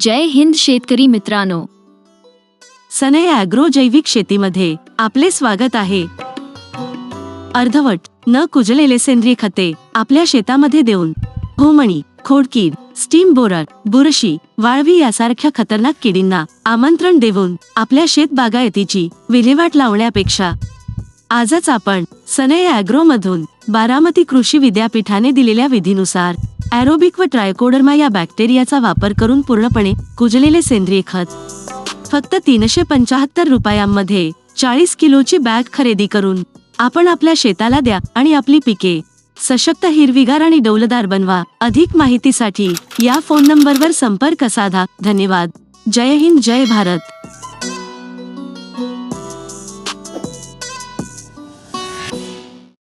जय हिंद शेतकरी मित्रांनो. सनय अॅग्रो जैविक शेतीमध्ये आपले स्वागत आहे. अर्धवट न कुजलेले सेंद्रिय खते आपल्या शेतामध्ये देऊन होमणी खोडकीड स्टीम बोरर बुरशी वाळवी यासारख्या खतरनाक किडींना आमंत्रण देऊन आपल्या शेत बागायतीची विल्हेवाट लावण्यापेक्षा आजच आपण सनय अॅग्रो मधून बारामती कृषी विद्यापीठाने दिलेल्या विधीनुसार ॲरोबिक व ट्रायकोडर्मा या बॅक्टेरियाचा वापर करून पूर्णपणे कुजलेले सेंद्रिय खत. फक्त तीनशे पंचाहत्तर रुपयांमध्ये चाळीस किलोची बॅग खरेदी करून आपण आपल्या शेताला द्या आणि आपली पिके सशक्त हिरवीगार आणि डौलदार बनवा. अधिक माहितीसाठी या फोन नंबरवर संपर्क साधा. धन्यवाद. जय हिंद जय भारत.